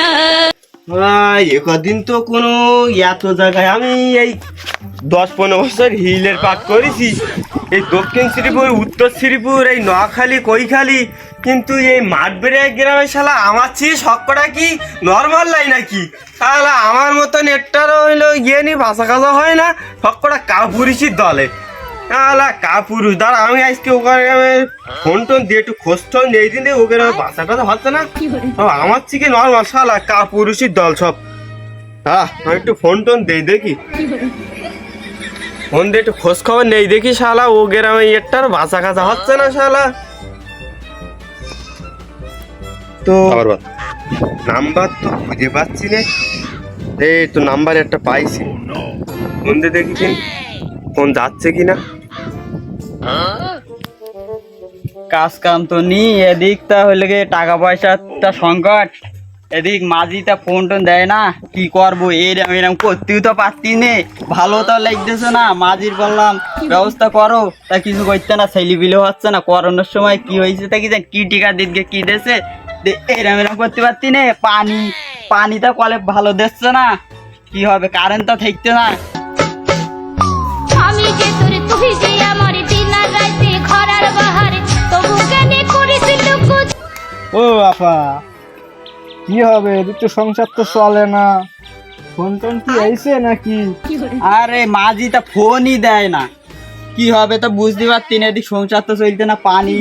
না। ভাই এ কদিন তো কোনো এত জায়গায় আমি এই দশ পনেরো বছর হিলের পাট করেছি। এই দক্ষিণ শ্রীপুর, উত্তর শ্রীপুর, এই নোয়াখালী, কৈখালী, কিন্তু এই মাঠবেড়িয়া গ্রামে শালা আমার চেয়ে সবকটা কি নর্মাল লাই নাকি? শালা আমার মতন একটারও হইল ইয়ে নি ভাষা কাজা হয় না, সবকটা কাপুরুষির দলে। শালা কাপুরুষ দাঁড়া আমি আজকে ওখানে ফোন টোন দিয়ে একটু খোঁজ টোন দিয়ে দিন দিয়ে ওকে ভাষা টাষা হচ্ছে না? আমার থেকে নর্মাল শালা কাপুরুষির দল সব। হ্যাঁ আমি একটু ফোন টোন দেই দেখি। ফোন দিয়ে একটু খোঁজ খবর নেই দেখি শালা ও গ্রামে একটার বাঁচা কাছা হচ্ছে না শালা? তো নাম্বার তো খুঁজে পাচ্ছি না। এই তো নাম্বার একটা পাইছি। ফোন দিয়ে দেখি ফোন যাচ্ছে কিনা? কাজ কাম তো নি এদিক তা হইলে টাকা পয়সাটা সংকট? এদিক মাঝি তা ফোন টোন দেয় না, কি করব? এরম এরম করতেও তো পারতি নে। ভালো তো লাগতেছে না, মাঝির বললাম, ব্যবস্থা করো। তা কিছু করতে না, ছেলে বিলে হচ্ছে না। করোনার সময় কি হয়েছে তা কি কি টিকা দিকে কি দেছে? এরম এরম করতে পারতি নে। পানি পানিটা কলে ভালো দিচ্ছে না। কি হবে কারেন্ট তো থাকতে না। ও আপা কি হবে? এদিক সংসার তো চলে না। ফোন টোন কি আইছে নাকি? আরে মাঝিটা ফোনই দেয় না। কি হবে তো বুঝতে পারছি না এদিক সংসার তো চলতে না পানি।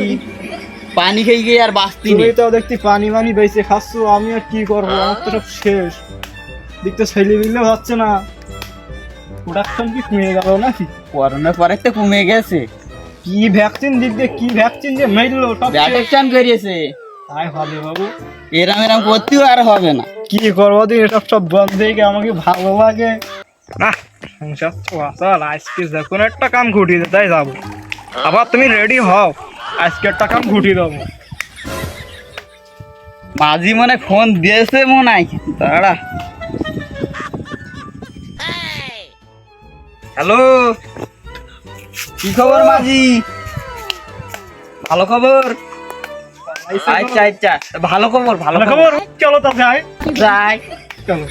পানি খেয়ে গিয়ে আর বাঁচতি তুমি নেই তো দেখছি পানি মানি বেঁচে খাচ্ছ আমি আর কি করব? আমার তো সব শেষ। দিক তো ছেলে মিললে হচ্ছে না। প্রোডাকশন কি কমে গেল নাকি? করোনার পরে তো কমে গেছে। কি ভ্যাকসিন দিক দিয়ে কি ভ্যাকসিন যে মেরলো? সব। ব্যাটেকশন করিয়েছে। তাই হবে বাবু। এরম এরম করতেও আর হবে না। কি করব দিন এসব সব বন্ধ হয়ে আমাকে ভালো লাগে? না সংসার তো আসল আজকে যে কোনো একটা কাম ঘুটিয়ে দে তাই যাব। আবার তুমি রেডি হও আজকে একটা কাম ঘুটিয়ে দেবো। মাঝি মনে ফোন দিয়েছে মনে হয়। দাঁড়া। হ্যালো। কি খবর মাঝি? ভালো খবর? আচ্ছা আচ্ছা ভালো খবর ভালো খবর। চলো তো যাই যাই। চলো।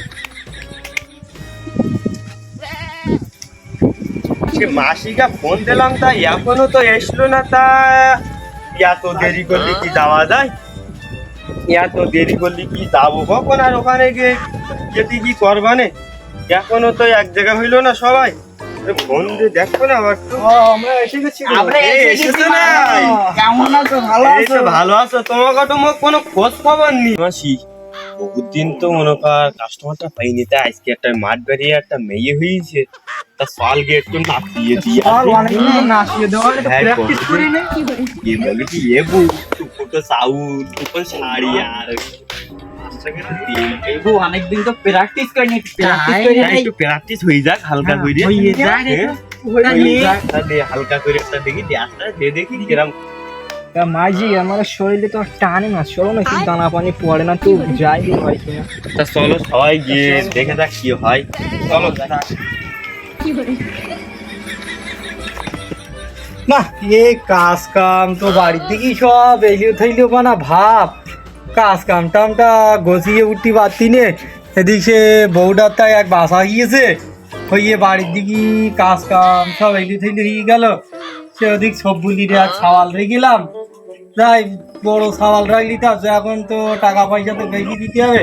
মাসিকা ফোন দিলাম তা এখনও তো এসলো না তা এত দেরি করলে কি যাওয়া যায়? এত দেরি করলে কি যাব কখন? আর ওখানে গিয়ে যেতে কি করবানে? এখনও তো এক জায়গা হইল না সবাই। তোমাকে তো কোনো খোঁজ খবর নেই। মাসি বহুদিন তো মনে কর কাস্টমারটা পাইনি। তা আজকে একটা মাঠ বেরিয়ে একটা মেয়ে হয়েছে তা সাল গেট তো নাচিয়ে দিয়ে নাচিয়ে দেওয়া প্র্যাকটিস শাড়ি আর টাকার অনেকদিন তো প্র্যাকটিস করিনি প্র্যাকটিস করি একটু প্র্যাকটিস হয়ে যাক হালকা করে হয়ে যাক, হ্যাঁ, যাক। যাক। হালকা করে একটা দেখি গ্যাসটা দিয়ে দেখি কিরম মাঝি আমার শরীরে তো টানে না চলো না একটু দানা পানি পড়ে না তো যাই হয় তা চলো সবাই গিয়ে দেখে যাক কি হয়। চলো না এই কাজ কাম তো বাড়ির দিকেই সব এলিও থইলিও বানা ভাব। কাজ কাম টামটা গছিয়ে উঠতে পারতি নে। এদিক সে বউটার তাই এক বাসা গিয়েছে। হইয়ে বাড়ির দিকে কাজ কাম সব এলিও থইলি হয়ে গেল। সে ওদিক সব বুলিরে এক সাওয়াল রেখে গেলাম। যাই বড় সাওয়াল রাখলি তা এখন তো টাকা পয়সা তো বেশি দিতে হবে।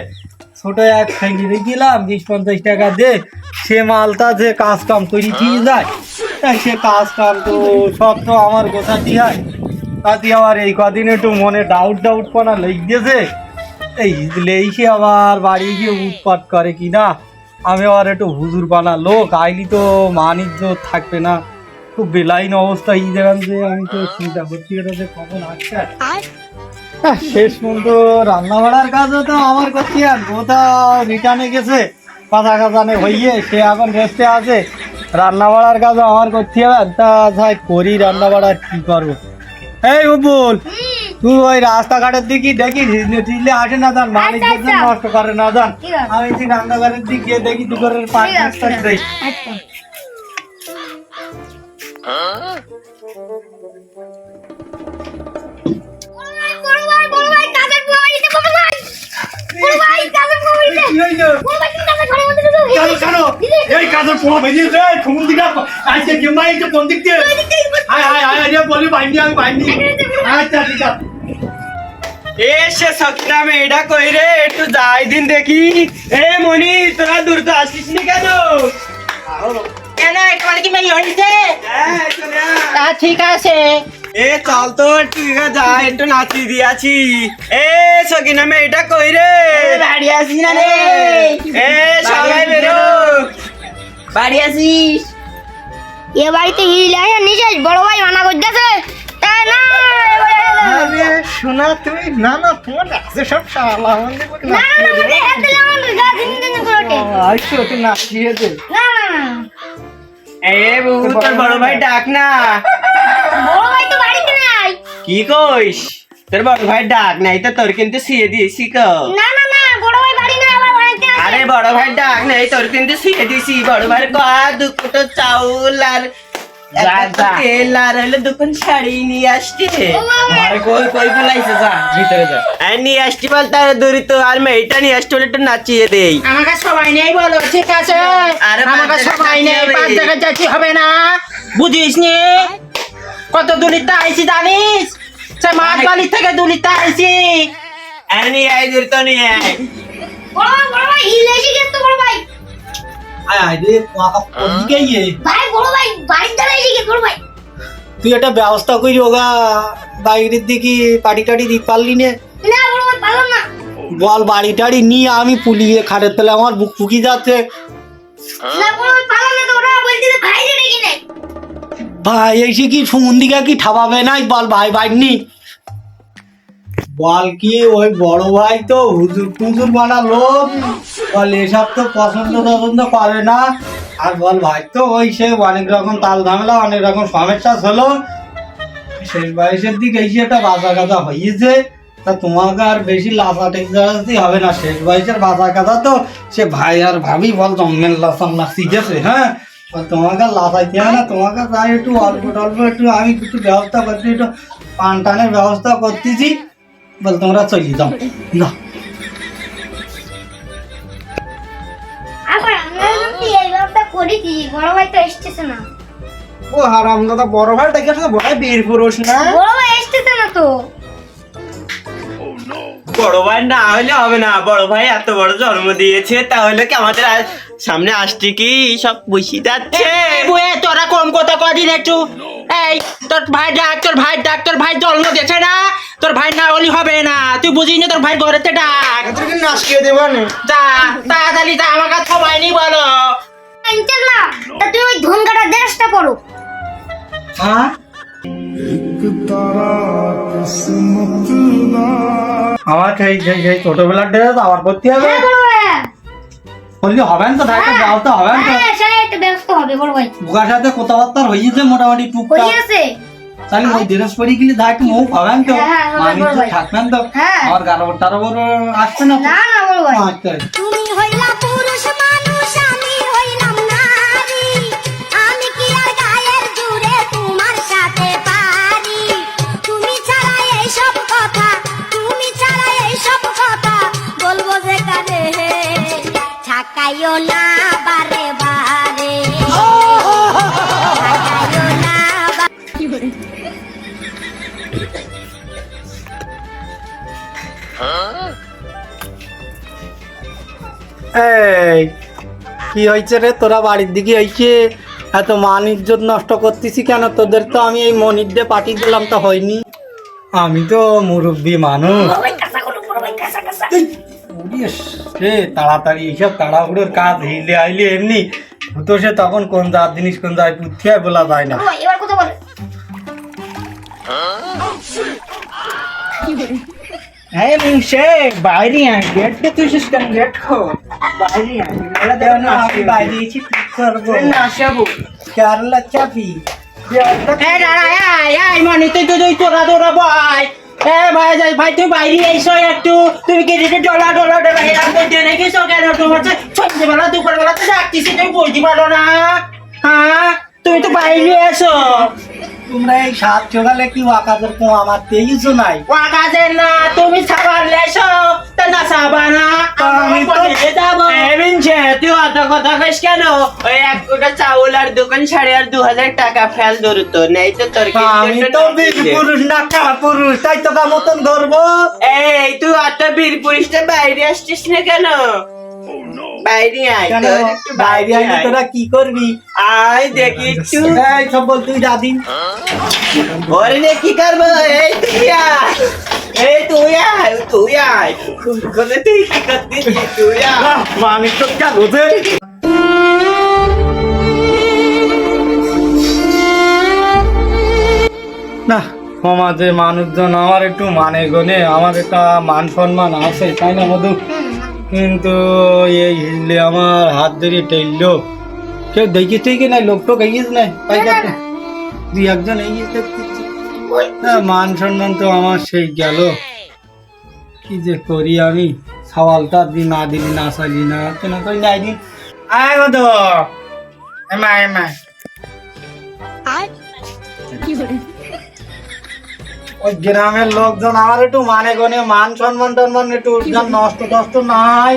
ছোট এক ফেলি রেখে গেলাম, বিশ পঞ্চাশ টাকা দে। সে মালটা যে কাজ কাম করি দিয়ে যায়, তাই সে কাজ কাম তো সব তো আমার গোছাতে হয়। তাতে আবার এই কদিন একটু মনে ডাউট ডাউট পানা লেগেছে। এই লেইসে আবার বাড়ি গিয়ে উৎপাত করে কি না আমি আবার একটু হুজুর পানা লোক আইলি তো মানিজ্য থাকবে না। খুব বেলাইন অবস্থা এই জায়গান যে আমি তো চিন্তা করছি এটা যে কখন আসছে। হ্যাঁ, শেষ পর্যন্ত রান্না বাড়ার কাজও তো আমার করছি আর গোটা রিটার্নে গেছে। কাঁচা কাঁচানে হইয়ে সে এখন রেস্টে আছে। রান্না বাড়ার কাজও আমার করতে হবে তা করি রান্না বাড়ার কি করব। এই বল তুই ওই রাস্তাঘাটের দিকে দেখি দিলে আসে না জান মালিক আচ্ছা। নষ্ট করে না জান। ঠিক আমি ঠিক রান্নাঘরের দিক গিয়ে দেখি দুপুরের পাঁচ দেই আচ্ছা কেন কেন এই কাজের পোড়া ভেঙে রে কোন দিকে আজকে কি মাই তো কোন দিক দিয়ে? হায় হায় হায় আরে বলি বাইনি আমি আচ্ছা ঠিক আছে। এসে সকিনা মেয়েটা কই রে? একটু যাই দিন দেখি। এ মনি তোরা দূর তো আসিস নি কেন? কেন তোমার কি মেয়ে হয়েছে? হ্যাঁ, আয়। ঠিক আছে। এ চল তো একটু যা একটু নাচি দিয়াছি এ সকিনা মেয়েটা কই রে? বাড়ি আসিস না রে। এ সবাই বেরো। বাড়ি আসিস। এ বাড়িতে হিল আয় নিচে বড় ভাই মানা করতেছে। তাই না আরে শোনা তুমি না না তোমার আছে সব শালা আমাদের বলে না না হাত দিলে গা দিন দিন করে দে। না না না এ বহু তোর বড় ভাই ডাক না। বড় ভাই তো বাড়িতে নাই। কি কইস? তোর বড় ভাই ডাক নাই তো তোর কিন্তু সিয়ে দিয়েছি কো। না না আরে বড় ভাই ডাক নাই তোর কিন্তু সিয়ে দিছি। বড় ভাই কয়া দুটো চাউল আর তেল আর হলো দুখন শাড়ি নিয়ে আসছি। আরে কই কই ফেলাইছে যা ভিতরে যা। আর নিয়ে আসছি বলতে আর দূরি তো আর মেয়েটা নিয়ে একটু নাচিয়ে দেই। আমাকে সবাই নেই বলো ঠিক আছে? আরে আমাকে পাঁচ সবাই নেই পাঁচ জায়গায় যাচ্ছি হবে না। বুঝিস নি? কত দূরিতে আইছি জানিস? সে মাছ বালির থেকে দূরিতে আইছি। আর নিয়ে তো নিয়ে আয়। বড় ভাই বড় ভাই হিল গেছে বড় ভাই। আয় আয় রে কোন দিকে ইয়ে ভাই বড় ভাই বাড়ির দ্বারা এসে গেছে বড় ভাই। তুই একটা ব্যবস্থা করি ওগা বাইরের দিকে পাটি টাটি দিতে পারলি নে। না বড় ভাই পারলাম না। বল বাড়ি টাড়ি নিয়ে আমি পুলিয়ে খাটের তলে আমার বুক ফুকি যাচ্ছে। না বড় ভাই পারলাম না তো ওরা বলছে ভাই রে কি নাই। ভাই এসে কি সুমন্দিকা কি ঠাবাবে নাই? বল ভাই বাইনি বল কি? ওই বড় ভাই তো হুজুর টুজুর বানা লোক বল, এসব তো পছন্দ টছন্দ করে না। আর বল, ভাই তো ওই সে অনেক রকম তাল ঝামেলা অনেক রকম সমস্যা হলো শেষ বয়সের দিকে এসে একটা বাজা কাজা হয়েছে তা তোমাকে আর বেশি লাফা টেকজারাস্তি হবে না। শেষ বয়সের বাজা কাজা তো সে ভাই আর ভাবি বল জন্মের লাফান লাফি গেছে হ্যাঁ? তোমাকে লাফাইতে হবে না, তোমাকে তাই একটু অল্প টল্প একটু আমি একটু ব্যবস্থা করছি, একটু পান টানের ব্যবস্থা করতেছি। বল তোমরা চলে যাও। না। ও হারাম দাদা বড় ভাই ডেকে আসলে বড় ভাই বের করোস না? বড় ভাই এসতেছে না তো। বড় ভাই না হলে হবে না বড় ভাই এত বড় জন্ম দিয়েছে তাহলে কি আমাদের সামনে আসছে কি? সব বসে যাচ্ছে। তোরা কম কথা কদিন একটু। এই তোর ভাই ডাক তোর ভাই ডাক তোর ভাই জন্ম দিয়েছে না? তোর ভাই না হলে হবে না। তুই বুঝিস না তোর ভাই ঘরেতে ডাক। নাচকে দেবা না যা তাড়াতাড়ি যা আমাকে সবাই নি বলো। না? তা তুমি ওই ধন কাটা ড্রেসটা পরো হ্যাঁ আমার সেই সেই সেই ছোটবেলার ড্রেস আবার করতে হবে? হ্যাঁ বললি হবে না তো ভাই একটা ব্যবস্থা হবে না তো। হ্যাঁ একটা ব্যস্ত হবে বড় ভাই। বুকার সাথে কথাবার্তা হয়েছে মোটামুটি টুকটাক। হয়ে আছে তাহলে ওই ড্রেস পরে গেলে একটু মুখ হবে তো। আমি তো থাকবেন তো। হ্যাঁ। আমার টারোবর আসছে না না না বড় ভাই। এই কি হয়েছে রে? তোরা বাড়ির দিকে হয়েছে এত মান ইজ্জত নষ্ট করতেছি কেন? তোদের তো আমি এই মনির দিয়ে পাঠিয়ে দিলাম তো হয়নি। আমি তো মুরব্বী মানুষ। এই, সে তাড়াতাড়ি এইসব তাড়াহুড়োর কাজ হিলে আইলে এমনি। হতো সে তখন কোন জাত জিনিস কোন যায় পুথিয়ায় বলা যায় না। হ্যাঁ মুসে বাইরে আয় গেট কে তুই সিস্টেম গেট খো। বাইরে আয় মেলা দেও না আমি বাইরে এসে কি করব। না আসাবো। কেরালা চাপি এই দাঁড়া এই এই মানে তুই তুই তুই তোরা তোরা ভাই এ ভাই যাই ভাই তুই বাইরে এসো একটু। তুমি কি রেটে ডলা ডলা ডলা এরকম করতে রেখেছো কেন? তোমার তো সন্ধ্যেবেলা দুপুরবেলা তো ডাকতেছি তুমি বলতে পারো না। হ্যাঁ? তুমি তো বাইরে এসো তোমরা এই সাত সকালে কি আকাশের কোয়া মারতে গেছো নাই। ওয়াকাজে না তুমি সাবার লেছো তা না সাবা না আমি তো- যাব। এমিনছে তুই অত কথা কইস কেন? ওই এক কোটা চাউল আর দোকান সাড়ে আর দু হাজার টাকা ফেল ধরতো নেই তো তোর আমি তো বীর পুরুষ না কা পুরুষ? তাই তো কা মতন ধরবো। এই তুই অত বীর পুরুষটা বাইরে আসছিস না কেন? বাইরে আয় একটু বাইরে আয়। তোরা কি করবি? আয় দেখি একটু। এই সব বল তুই দাদি ওরে নে কি করব? এই তুই আয়। এই তুই আয় তুই আয়। কোনে তুই কি করছিস তুই আয়। মানুষ তো কেন রে না সমাজে মানুষজন আমার একটু মানে গনে আমার একটা মান সম্মান আছে তাই না মধু? কিন্তু এই আমার হাত ধরে টেললো। কেউ দেখিস ঠিক না? লোক টোক এগিয়েছ না? তাই কাছে দুই একজন এগিয়ে দেখতেছি। না মান সম্মান তো আমার সেই গেল। কি যে করি আমি? সওয়ালটা দি না দিলি না সালি না কেন কই নাই দিন আয় গো তো এমা। এমা ওই গ্রামের লোকজন আমার একটু মানে গনে মান সম্মান টম্মান একটু নষ্ট টষ্ট নাই।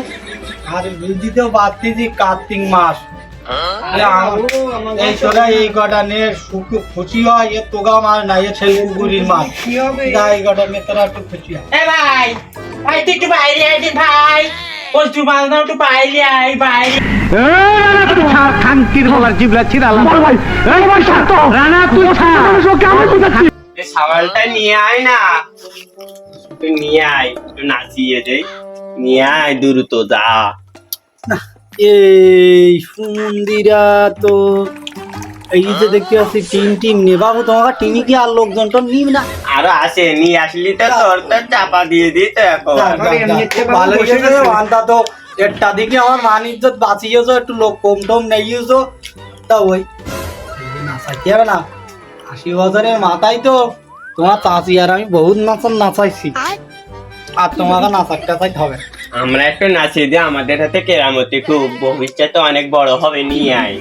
আর বুঝতেও পারছি যে কার্তিক মাস। আরে এই সোনা এই কটা নিয়ে সুখ খুশি হয় এ তোগা না ছেলে মাছ কি হবে। এই কটা নিয়ে তোরা একটু খুশি হয়। ভাই ভাই তুই একটু বাইরে আয় ভাই। ওই তুই মাল একটু বাইরে আয় বাইরে এই সাবালটা নিয়ে আয় না। তুই নিয়ে আয় একটু নাচিয়ে দে। নিয়ে আয় দ্রুত যা। এই সুমন্দিরা তো এই যে দেখতে পাচ্ছি টিম টিম নে বাবু তোমাকে টিমি কি আর লোকজন তো নিব না? আরও আসে নিয়ে আসলি তো তোর তো চাপা দিয়ে দিই তো এখন। ভালো হয়েছে আনতা তো একটা দিকে আমার মান ইজ্জত বাঁচিয়েছো একটু লোক কম টম নেইয়েছো। তা ওই। হবে না? আশি বছরের মাথায় তো তোমার চাচি আর আমি বহুত নাচান নাচাইছি। আর? তোমাকে নাচার টাচাইতে হবে। আমরা একটু নাচি দিয়ে আমাদের হাতে কেরামতি খুব ভবিষ্যতে অনেক বড় হবে নিয়ে আয়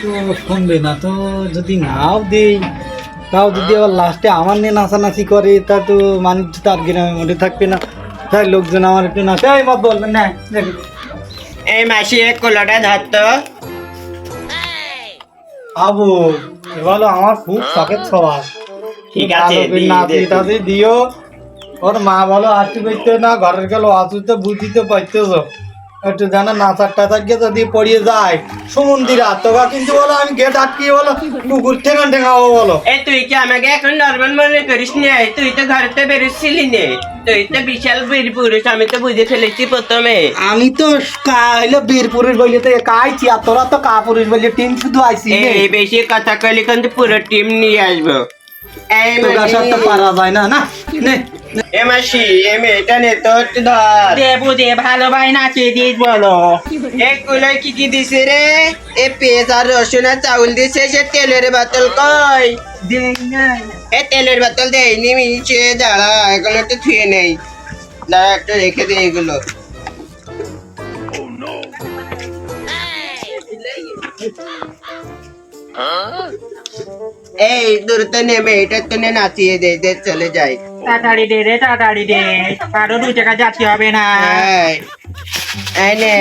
তো শুনবে না তো যদি নাও দেই তাও যদি আবার লাস্টে আমার নিয়ে নাচানাচি করে তা তো মানুষ তার গ্রামের মধ্যে থাকবে না। তাই লোকজন আমার একটু নাচে। এই মত বলবেন না এই মাসি এক কোলাটা ধরতো আবু এবারে আমার খুব শখের স্বভাব ঠিক আছে, দিও। ওর মা বলো আসতে পারতো না ঘরের গেল অসুস্থ বুঝিতে পারতেছো। একটু জানা নাচার টাচার গিয়ে যদি পড়িয়ে যায় সমুন্দিরা তোকা কিন্তু বলো আমি গেট বলো কুকুর ঠেঙা ঠেঙাবো বলো। এই তুই কি আমাকে এখন নর্মাল মনে করিস নে? তুই তো ঘরতে বেরোচ্ছিলি নে। তুই তো বিশাল বীর পুরুষ আমি তো বুঝে ফেলেছি প্রথমে। আমি তো হইল বীর পুরুষ বলি তো কাইছি আর তোরা তো কা পুরুষ বলি টিম শুধু আইছি। এই বেশি কথা কইলে কিন্তু পুরো টিম নিয়ে আসব। এই তোরা সাথে তো পারা যায় না না? নে। এ মাসি এ মেয়েটা নে তো একটু ধর দে ভালো ভাই নাচিয়ে দিস বলো। এই কুলায় কি কি দিছে রে? এ পেঁয়াজ আর রসুন আর চাউল দিছে সে তেলের বোতল কই এ তেলের বোতল দেয়নি মিশে দাঁড়া এগুলো একটু থুয়ে নেই। দাঁড়া একটু রেখে দে এগুলো। এই দূরতে নেমে এটা তো নাচিয়ে দে দে চলে যাই। তাড়াতাড়ি দে রে তাড়াতাড়ি দে। কারও দু টাকা যাচ্ছি হবে না। এই, এই নে।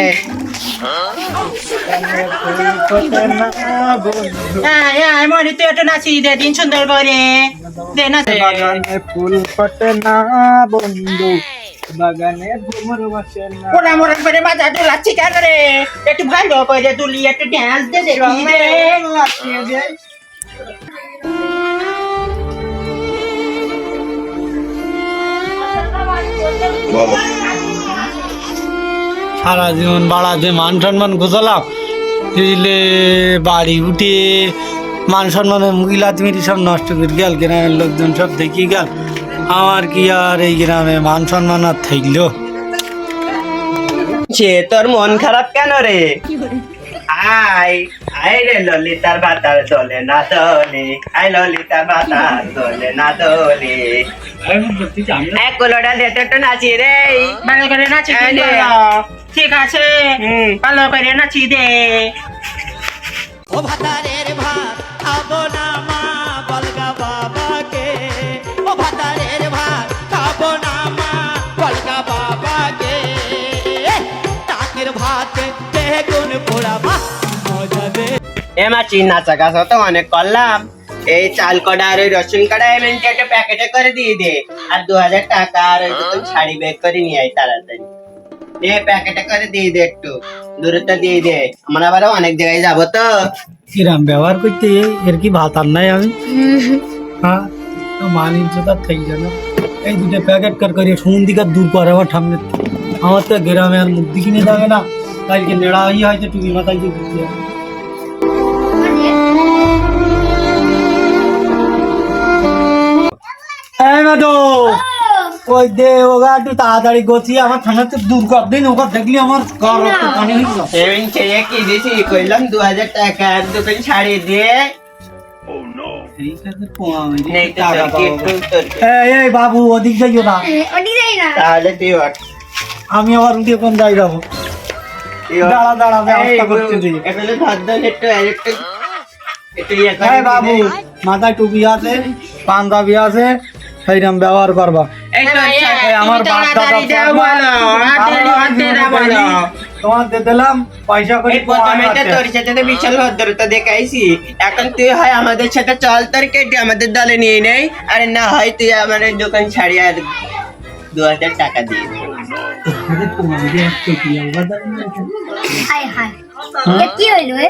আয় আয় মনে তুই একটু নাচিয়ে দে দিন সুন্দর করে। দে না বাগানে ফুল ফটে না বন্ধু। বাগানে ভ্রমর বসে না। ওরা মোরা করে মাজা দুলাচ্ছি কেন রে? একটু ভালো করে দুলি একটু ড্যান্স দে। সারা জীবন বাড়া যে মান সম্মান গোছালাম দিলে বাড়ি উঠে মান সম্মানে মহিলা তুমি সব নষ্ট করে গেল। গ্রামের লোকজন সব দেখি গেল। আমার কি আর এই গ্রামে মান সম্মান আর থাকল? সে তোর মন খারাপ কেন রে? আয় আয় রে ললিতার বাতার দোলে না দোলে আয় ললিতার বাতার দোলে না দোলে। এক কোলোটা দেতে তো নাচি রে। ভালো করে নাচি দে ঠিক আছে। ভালো করে নাচি দে। ও ভাতারের ভাত খাব না এ মাছি নাচা গাছ তো অনেক করলাম। এই চাল কটা আর ওই রসুন কটা এমএনটি একটা প্যাকেটে করে দিয়ে দে। আর দু হাজার টাকা আর ওই দুটো শাড়ি বের করে নিয়ে আয় তাড়াতাড়ি। এ প্যাকেটে করে দিয়ে দে একটু। দূরত্ব দিয়ে দে। আমরা আবার অনেক জায়গায় যাব তো। কিরাম ব্যবহার করতে এর কি ভাত আর নাই আমি? হ্যাঁ? তো মানির জোতার থেকে যাবে এই দুটো প্যাকেট কর করিয়ে সমুন্দিকার দূর করে আমার সামনে। আমার তো গ্রামে আর মুখ দিকিনে যাবে না। কালকে নেড়া হয়ে হয়তো টুপি মাথায় দিয়ে ঘুরতে যাবে। এই ওই দে ওগা একটু তাড়াতাড়ি গছিয়ে আমার থানা তো দূর কর। দিন ওগা দেখলি আমার গা রক্ত পানি হয়ে গেল সেভিং চেয়ে কি দিছি? কইলাম দু। হাজার টাকা দুটো শাড়ি দিয়ে তো এই বাবু ওদিক যাইও না। তাহলে তুই আমি আবার উঠে কোন যাই যাব? দাঁড়া দাঁড়া ব্যবস্থা করতে দিই একটু ইয়ে দিয়ে বাবু মাথায় টুপি আছে পাঞ্জাবি আছে সেইরকম ব্যবহার করবা। আচ্ছা, আমার বাপ দাদা দিলাম পয়সা করে তোর সাথে তো বিশাল ভদ্রতা দেখাইছি। এখন তুই হয় আমাদের সাথে চল তোর কেটে আমাদের দলে নিয়ে নেই। আরে না হয় তুই দোকান ছাড়িয়ে আর দু হাজার টাকা দিয়ে দে। হাই হাই এ কি হইল এ?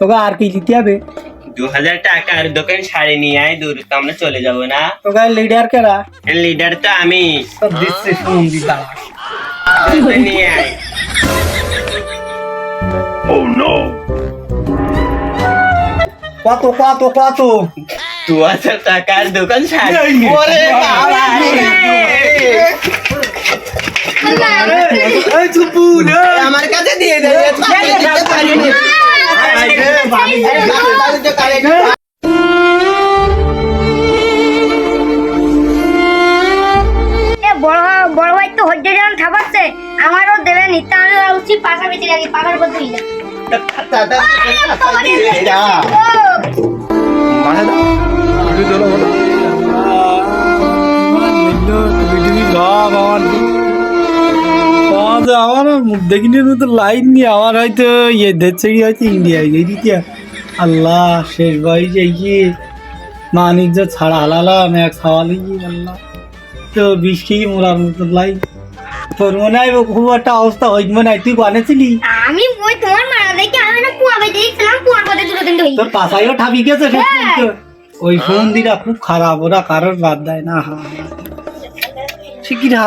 তোকে আর কি দিতে হবে? দু হাজার টাকা আর দোকান ছাড়ি নিয়ে আয় দূর তো আমরা চলে যাব না। তোকে লিডার কেরা লিডার তো আমি। সব দিচ্ছে শুনুন দি দাঁড়া তুই নিয়ে আয়। কত কত কত? দু হাজার টাকা আর দোকান এই ওরে বাবা আমার কাছে দিয়ে দে। দিতে পারিনি এ বড় বড় ভাই তো হজ্জে যখন খাবারছে আমারও দেবে নিতে আমি উচিত পাশা বেঁচে রাখি পাখার উপর ধুই আমার দেখিনি তো লাইন নিয়ে আমার হয়তো ইয়ে দেখছে কি হয়তো ইন্ডিয়ায় গিয়ে দিতে আল্লাহ শেষ বয়সে গিয়ে মানিক ছাড়া হালালাম এক খাওয়ালে গিয়ে আল্লাহ। তো বিষ খেয়ে মোরার মতো লাইন? তোর মনে হয় খুব একটা অবস্থা হইত মনে হয় তুই বানিয়েছিলি? আমি ওই তোমার মারা দেখে আমি না কুয়া বেঁচে দিয়েছিলাম কুয়ার পথে দুটো দিন ধরে তোর পাশাইও ঠাপি গেছে ওই ফোন দিটা খুব খারাপ ওরা কারোর বাদ দেয় না। হা শিখিরা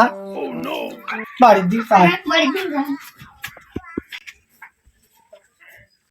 বাড়ির দিক বাড়ি দিন